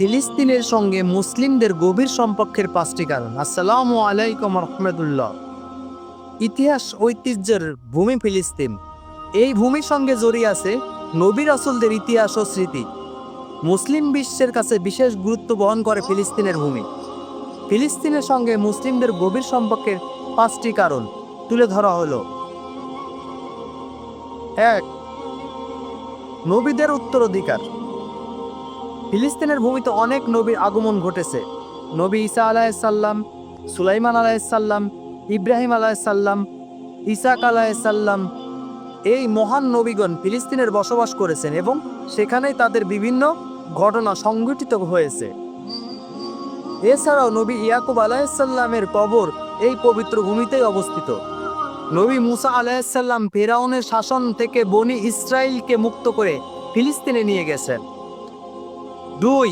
ফিলিস্তিনের সঙ্গে মুসলিমদের গভীর সম্পর্কের পাঁচটি কারণ। আসসালামু আলাইকুম রহমতুল্লাহ। ইতিহাস, ঐতিহ্যের ভূমি ফিলিস্তিন। এই ভূমির সঙ্গে জড়িয়ে আছে নবী রাসুলদের ইতিহাস ও স্মৃতি। মুসলিম বিশ্বের কাছে বিশেষ গুরুত্ব বহন করে ফিলিস্তিনের ভূমি। ফিলিস্তিনের সঙ্গে মুসলিমদের গভীর সম্পর্কের পাঁচটি কারণ তুলে ধরা হলো। এক, নবীদের উত্তরাধিকার। ফিলিস্তিনের ভূমিতে অনেক নবীর আগমন ঘটেছে। নবী ঈসা আলাহিসাল্লাম সুলাইমান আলাহিসাল্লাম ইব্রাহিম আলাহিসাল্লাম ইসাক আলাহিসাল্লাম এই মহান নবীগণ ফিলিস্তিনের বসবাস করেছেন এবং সেখানেই তাদের বিভিন্ন ঘটনা সংঘটিত হয়েছে। এছাড়াও নবী ইয়াকুব আলাহিসাল্লামের কবর এই পবিত্র ভূমিতেই অবস্থিত। নবী মুসা আলাহিসাল্লাম ফেরাউনের শাসন থেকে বনি ইসরায়েলকে মুক্ত করে ফিলিস্তিনে নিয়ে গেছেন। দুই,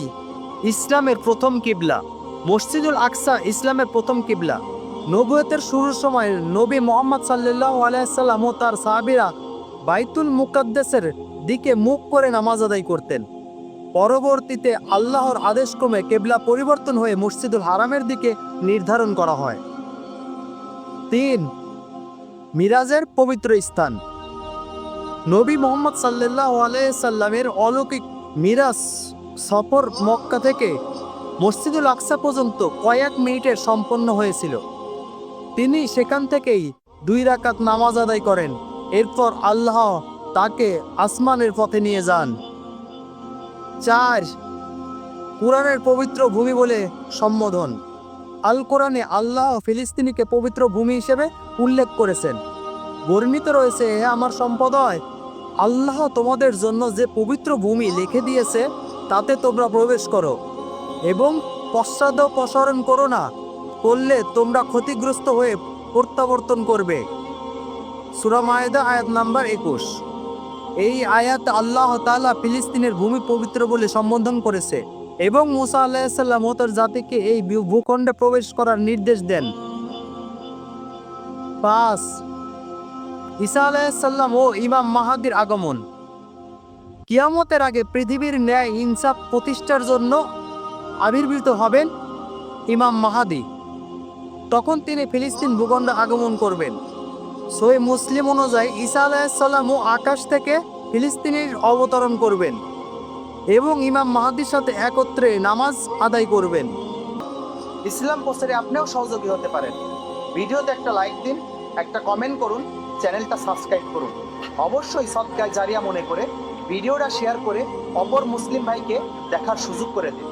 ইসলামের প্রথম কিবলা। মসজিদুল আকসা ইসলামের প্রথম কিবলা। নবুয়তের শুরুর সময় নবী মোহাম্মদ সাল্লাহ আলাইসাল্লাম ও তার সাহাবিরা বাইতুল মুকাদ্দেসের দিকে মুখ করে নামাজ আদায় করতেন। পরবর্তীতে আল্লাহর আদেশক্রমে কেবলা পরিবর্তন হয়ে মসজিদুল হারামের দিকে নির্ধারণ করা হয়। তিন, মিরাজের পবিত্র স্থান। নবী মোহাম্মদ সাল্লাহ আলাইসাল্লামের অলৌকিক মিরাজ সফর মক্কা থেকে মসজিদুল আকসা পর্যন্ত কয়েক মিনিটের সম্পন্ন হয়েছিল। তিনি সেখান থেকেই দুই রাকাত নামাজ আদায় করেন। এরপর আল্লাহ তাকে আসমানের পথে নিয়ে যান। চার, কোরআনের পবিত্র ভূমি বলে সম্বোধন। আল কোরআনে আল্লাহ ফিলিস্তিনিকে পবিত্র ভূমি হিসেবে উল্লেখ করেছেন। বর্ণিত রয়েছে, হে আমার সম্প্রদায়, আল্লাহ তোমাদের জন্য যে পবিত্র ভূমি লিখে দিয়েছে তাতে তোমরা প্রবেশ করো এবং পশ্চাদ প্রসারণ করো না, করলে তোমরা ক্ষতিগ্রস্ত হয়ে প্রত্যাবর্তন করবে। সুরা মায়েদা আয়াত নাম্বার একুশ। এই আয়াত আল্লাহ তালা ফিলিস্তিনের ভূমি পবিত্র বলে সম্বোধন করেছে এবং মুসা আলাহিসাল্লাম ও জাতিকে এই ভূখণ্ডে প্রবেশ করার নির্দেশ দেন। পাঁচ, ঈসা আলাইসাল্লাম ও ইমাম মাহাদির আগমন। কিয়ামতের আগে পৃথিবীর ন্যায় ইনসাফ প্রতিষ্ঠার জন্য আবির্ভূত হবেন ইমাম মাহাদি। তখন তিনি ফিলিস্তিন ভূখণ্ডে আগমন করবেন। সোয়ে মুসলিম অনুযায়ী ঈসা আলাইসাল্লামও আকাশ থেকে ফিলিস্তিনের অবতরণ করবেন এবং ইমাম মাহাদির সাথে একত্রে নামাজ আদায় করবেন। ইসলাম প্রচারে আপনিও সহযোগী হতে পারেন। ভিডিওতে একটা লাইক দিন, একটা কমেন্ট করুন, চ্যানেলটা সাবস্ক্রাইব করুন। অবশ্যই সৎকার জারিয়া মনে করে ভিডিওটা শেয়ার করে অপর মুসলিম ভাইকে দেখার সুযোগ করে দিন।